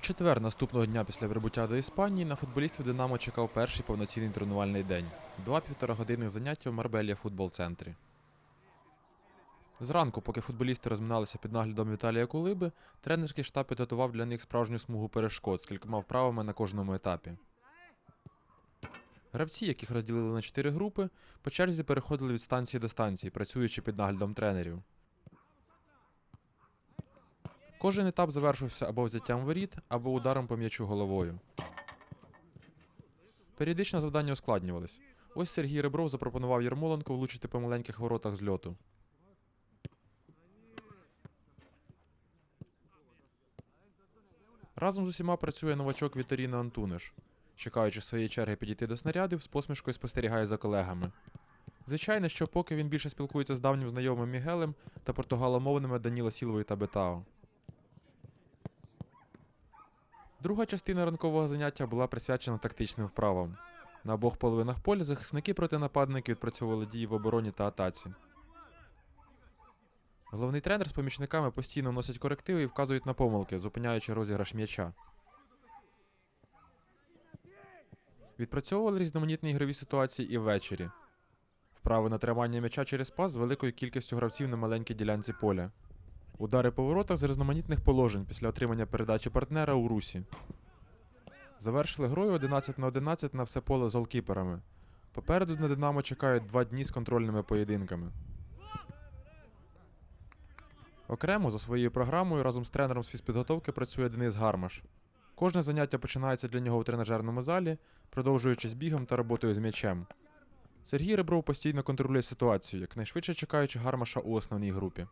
четвер наступного дня після прибуття до Іспанії на футболістів Динамо чекав перший повноцінний тренувальний день. Два півторагодинних заняття в Марбелія футбол-центрі. Зранку, поки футболісти розминалися під наглядом Віталія Кулиби, тренерський штаб підготував для них справжню смугу перешкод з кількома вправами на кожному етапі. Гравці, яких розділили на чотири групи, по черзі переходили від станції до станції, працюючи під наглядом тренерів. Кожен етап завершився або взяттям воріт, або ударом по м'ячу головою. Періодично завдання ускладнювались. Ось Сергій Ребров запропонував Ярмоленко влучити по маленьких воротах з льоту. Разом з усіма працює новачок Віторіна Антуниш. Чекаючи своєї черги підійти до снарядів, з посмішкою спостерігає за колегами. Звичайно, що поки він більше спілкується з давнім знайомим Мігелем та португаломовними Даніло Сілвою та Бетао. Друга частина ранкового заняття була присвячена тактичним вправам. На обох половинах поля захисники проти нападників відпрацьовували дії в обороні та атаці. Головний тренер з помічниками постійно вносять корективи і вказують на помилки, зупиняючи розіграш м'яча. Відпрацьовували різноманітні ігрові ситуації і ввечері. Вправи на тримання м'яча через пас з великою кількістю гравців на маленькій ділянці поля. Удари по воротах з різноманітних положень після отримання передачі партнера у русі. Завершили грою 11 на 11 на все поле з голкіперами. Попереду на Динамо чекають два дні з контрольними поєдинками. Окремо за своєю програмою разом з тренером з фізпідготовки працює Денис Гармаш. Кожне заняття починається для нього у тренажерному залі, продовжуючись бігом та роботою з м'ячем. Сергій Ребров постійно контролює ситуацію, якнайшвидше чекаючи Гармаша у основній групі.